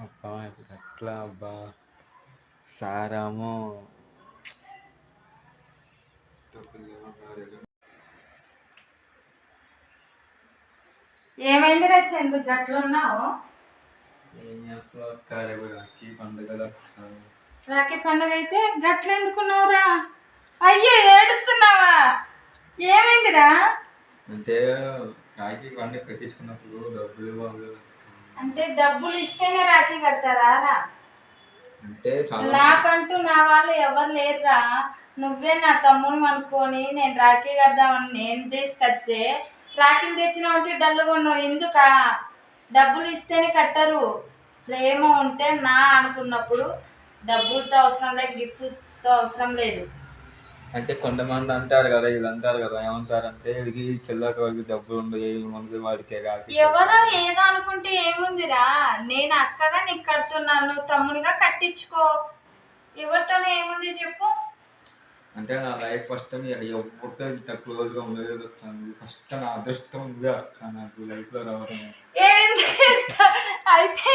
అబ్బా ఇప్పుడు ఎట్లా అబ్బా? సారాము. ఏమైంది రచ్చ ఎందుకు గట్లున్నావు ఏం చేస్తావు అక్క? రేపు రాఖీ అక్క. రాఖీ పండుగ అయితే గట్ల ఎందుకున్నావురా? అయ్యో ఏడుస్తున్నావా? ఏమైందిరా? అంటే రాఖీ పండుగ కట్టించుకున్నప్పుడు డబ్బులు అక్క. అంటే డబ్బులు ఇస్తేనే రాఖీ కడతారా రా అంటే నాకంటూ నా వాళ్ళు ఎవరు లేరురా. నువ్వే నా తమ్ముడు అనుకొని నేను రాఖీ కడదామని నేను తీసుకొచ్చే. రాఖీలు తెచ్చినావు అంటే డల్లుగా ఉన్నావు ఎందుకా? డబ్బులు ఇస్తేనే కట్టరు. ప్రేమ ఉంటే నా అనుకున్నప్పుడు డబ్బులతో అవసరం లేదు గిఫ్ట్తో అవసరం లేదు. అంటే కొంతమంది అంటారు కదా వీళ్ళు అంటారు కదా ఏమంటారంటే వీడికి చిల్లక వాళ్ళకి డబ్బులు ఉండవు ఏ మంది వాడికే రాఖీ ఎవరో ఏదో అనుకుంటే ఏముందిరా? నేను అక్కగా నీకు కడుతున్నాను తమ్ముడిగా కట్టించుకో. ఎవరితోనే ఏముంది చెప్పు. అంటే నా లైఫ్ ఫస్ట్ టైం ఎవరితో ఇంత క్లోజ్గా ఉండలేదు ఫస్ట్ నా అదృష్టం అక్క నాకు లైఫ్లో రావడం ఏమైంది అయితే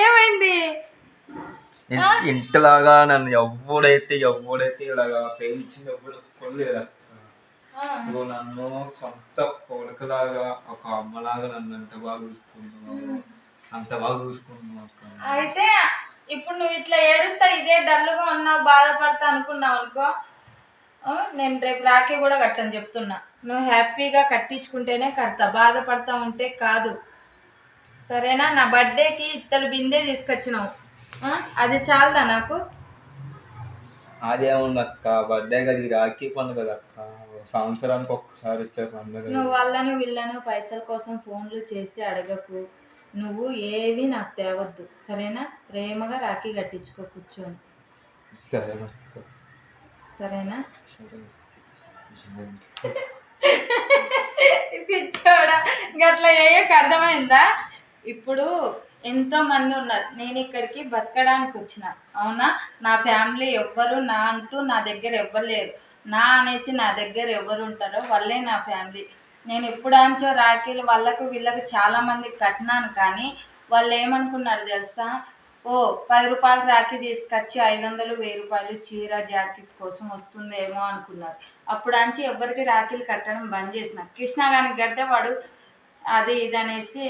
ఏమైంది? ఇంతలాగా నన్ను ఎవడైతే ఎవడైతే ఇలాగా ప్రేమించింది ఎవడు కొనలేదు నువ్వు నన్ను సొంత కొడుకులాగా ఒక అమ్మలాగా నన్ను ఎంత బాగా చూసుకుంటున్నావు. అంత బాగా చూసుకుంటున్నావు అయితే ఇప్పుడు నువ్వు ఇట్లా ఏడుస్తా ఇదే డల్గా ఉన్నావు బాధపడతా అనుకున్నావు అనుకో నేను రేపు రాఖీ కూడా కట్టని చెప్తున్నా. నువ్వు హ్యాపీగా కట్టించుకుంటేనే కడతా బాధపడతా ఉంటే కాదు. సరేనా? నా బర్త్డేకి ఇత్తడి బిందె తీసుకొచ్చినావు. అది చాలదా నాకు? అదేముంది అక్క? బర్త్డే కదా ఈ రాఖీ పండుగ అక్క. సంవత్సరానికి ఒక్కసారి వచ్చే పండుగ నువ్వు వాళ్ళను వీళ్ళను పైసల కోసం ఫోన్లు చేసి అడగకు. నువ్వు ఏవి నాకు తేవద్దు. సరేనా? ప్రేమగా రాఖీ కట్టించుకో కూర్చొని. సరే సరేనా? సరే. పిచ్చోడా. గట్లా చేయక అర్థమైందా? ఇప్పుడు ఎంతో మంది ఉన్నారు. నేను ఇక్కడికి బతకడానికి వచ్చిన. అవునా? నా ఫ్యామిలీ ఎవ్వరు నా అంటూ నా దగ్గర ఎవ్వరు లేరు. నా అనేసి నా దగ్గర ఎవరు ఉంటారో వాళ్ళే నా ఫ్యామిలీ. నేను ఎప్పుడాంచో రాఖీలు వాళ్ళకు వీళ్ళకు చాలామందికి కట్టినాను కానీ వాళ్ళు ఏమనుకున్నారు తెలుసా? ఓ పది రూపాయలు రాఖీ తీసుకొచ్చి ఐదు వందలు వెయ్యి రూపాయలు చీర జాకెట్ కోసం వస్తుందేమో అనుకున్నారు. అప్పుడు అంచి ఎవ్వరికి రాఖీలు కట్టడం బంద్ చేసిన. కృష్ణ గారికి కడితే వాడు అది ఇది అనేసి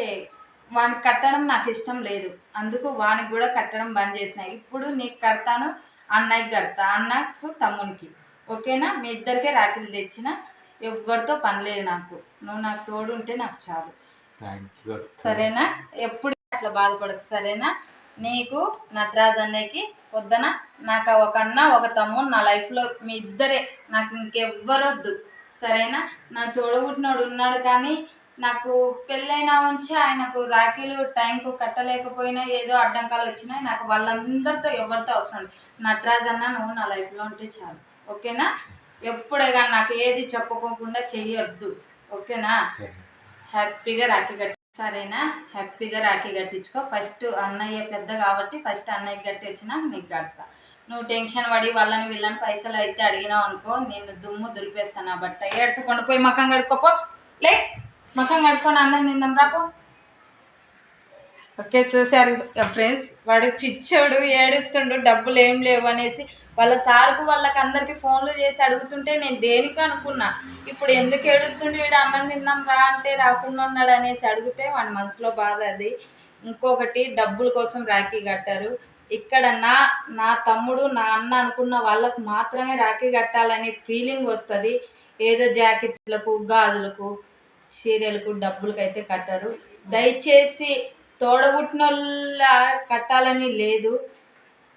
వానికి కట్టడం నాకు ఇష్టం లేదు. అందుకు వానికి కూడా కట్టడం బంద్ చేసిన. ఇప్పుడు నీకు కడతాను అన్నయ్యకి కడతా అన్నకు తమ్మునికి. ఓకేనా? మీ ఇద్దరికే రాఖీలు తెచ్చిన ఎవరితో పని లేదు నాకు. నువ్వు నాకు తోడు ఉంటే నాకు చాలు. సరేనా? ఎప్పుడు అట్లా బాధపడకు సరేనా? నీకు నటరాజ్ అన్నయ్యకి పొద్దున నాకు ఒక అన్న ఒక తమ్ముడు నా లైఫ్లో మీ ఇద్దరే. నాకు ఇంకెవ్వరొద్దు. సరేనా? నా తోడబుట్టినోడు ఉన్నాడు కానీ నాకు పెళ్ళైనా ఉంచి ఆయనకు రాఖీలు టైంకు కట్టలేకపోయినా ఏదో అడ్డంకాలు వచ్చినాయి. నాకు వాళ్ళందరితో ఎవరితో అవసరం నటరాజ్ అన్న నువ్వు నా లైఫ్లో ఉంటే చాలు. ఓకేనా? ఎప్పుడే కానీ నాకు ఏది చెప్పుకోకుండా చెయ్యొద్దు. ఓకేనా? హ్యాపీగా రాఖీ కట్టి సరేనా? హ్యాపీగా రాఖీ కట్టించుకో. ఫస్ట్ అన్నయ్య పెద్ద కాబట్టి ఫస్ట్ అన్నయ్య కట్టి వచ్చినాక నీకు కడతా. నువ్వు టెన్షన్ పడి వాళ్ళని వీళ్ళని పైసలు అయితే అడిగినావు అనుకో నేను దుమ్ము దులిపేస్తాను. బట్ట ఏడ్చకుండా పోయి మకం కడుక్కోపో. లే. మొఖం కడుక్కొని అన్నం తిందాం రాపు. ఓకే చూశారు ఫ్రెండ్స్ వాడు పిచ్చోడు ఏడుస్తుండు డబ్బులు ఏం లేవు అనేసి. వాళ్ళ సార్కు వాళ్ళకి అందరికి ఫోన్లు చేసి అడుగుతుంటే నేను దేనికి అనుకున్నా? ఇప్పుడు ఎందుకు ఏడుస్తుండే వీడు అన్నం తిందాం రా అంటే రాకుండా ఉన్నాడు అనేసి అడిగితే వాడి మనసులో బాధ అది. ఇంకొకటి డబ్బుల కోసం రాఖీ కట్టారు. ఇక్కడ నా నా తమ్ముడు నా అన్న అనుకున్న వాళ్ళకు మాత్రమే రాఖీ కట్టాలనే ఫీలింగ్ వస్తుంది. ఏదో జాకెట్లకు గాజులకు సీరియల్కు డబ్బులకు అయితే కట్టరు. దయచేసి తోడగుట్టిన వాళ్ళ కట్టాలని లేదు.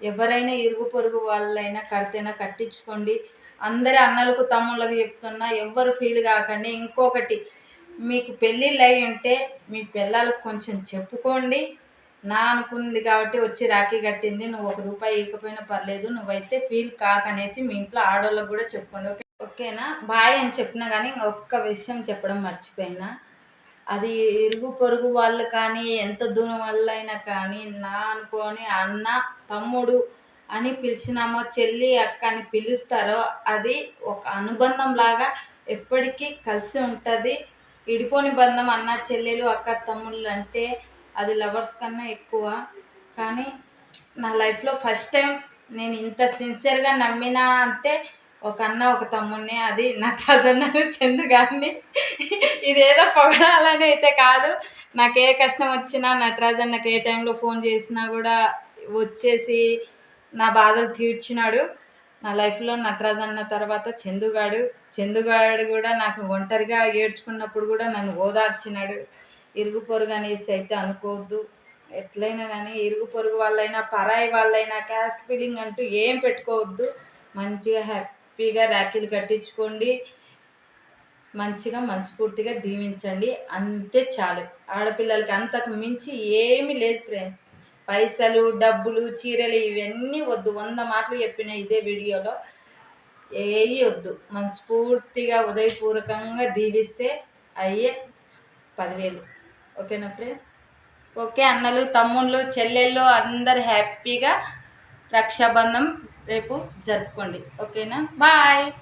ఎవరైనా ఇరుగు పొరుగు వాళ్ళైనా కడితేనా కట్టించుకోండి. అందరి అన్నలకు తమ్ముళ్ళకి చెప్తున్నా ఎవ్వరు ఫీల్ కాకండి. ఇంకొకటి మీకు పెళ్ళిళ్ళు అయి ఉంటే మీ పిల్లలకు కొంచెం చెప్పుకోండి. నా అనుకుంది కాబట్టి వచ్చి రాఖీ కట్టింది. నువ్వు ఒక రూపాయి ఇవ్వకపోయినా పర్లేదు. నువ్వైతే ఫీల్ కాకనేసి మీ ఇంట్లో ఆడవాళ్ళకు కూడా చెప్పుకోండి. ఓకే? ఓకేనా? బాయ్ అని చెప్పినా కానీ ఒక్క విషయం చెప్పడం మర్చిపోయినా. అది ఇరుగు పొరుగు వాళ్ళు కానీ ఎంత దూరం వాళ్ళైనా కానీ నా అనుకోని అన్న తమ్ముడు అని పిలిచినామో చెల్లి అక్క అని పిలుస్తారో అది ఒక అనుబంధం లాగా ఎప్పటికీ కలిసి ఉంటుంది. ఇడిపోని బంధం అన్న చెల్లెలు అక్క తమ్ముళ్ళు అంటే అది లవర్స్ కన్నా ఎక్కువ. కానీ నా లైఫ్లో ఫస్ట్ టైం నేను ఇంత సిన్సియర్గా నమ్మినా అంటే ఒక అన్న ఒక తమ్ముడిని అది నటరాజన్న చందు గారిని. ఇదేదో పొగడాలని అయితే కాదు. నాకు ఏ కష్టం వచ్చినా నటరాజన్నకి ఏ టైంలో ఫోన్ చేసినా కూడా వచ్చేసి నా బాధలు తీర్చినాడు. నా లైఫ్లో నటరాజన్న తర్వాత చందుగాడు. చందుగాడు కూడా నాకు ఒంటరిగా ఏడ్చుకున్నప్పుడు కూడా నన్ను ఓదార్చినాడు. ఇరుగు పొరుగు అనేసి అయితే అనుకోవద్దు. ఎట్లయినా కానీ ఇరుగు పొరుగు వాళ్ళైనా పరాయి వాళ్ళైనా క్యాస్ట్ ఫీలింగ్ అంటూ ఏం పెట్టుకోవద్దు. మంచిగా హ్యాపీ హ్యాపీగా ర్యాకీలు కట్టించుకోండి. మంచిగా మనస్ఫూర్తిగా దీవించండి. అంతే చాలు. ఆడపిల్లలకి అంతకు మించి ఏమీ లేదు ఫ్రెండ్స్ పైసలు డబ్బులు చీరలు ఇవన్నీ వద్దు. వంద మాటలు చెప్పిన ఇదే వీడియోలో. ఏవి వద్దు. మనస్ఫూర్తిగా ఉదయపూర్వకంగా దీవిస్తే అయ్యే పదివేలు. ఓకేనా ఫ్రెండ్స్ ఓకే అన్నలు తమ్ముళ్ళు చెల్లెళ్ళు అందరు హ్యాపీగా రక్షాబంధం రేపు జరుపుకోండి. ఓకేనా? బాయ్.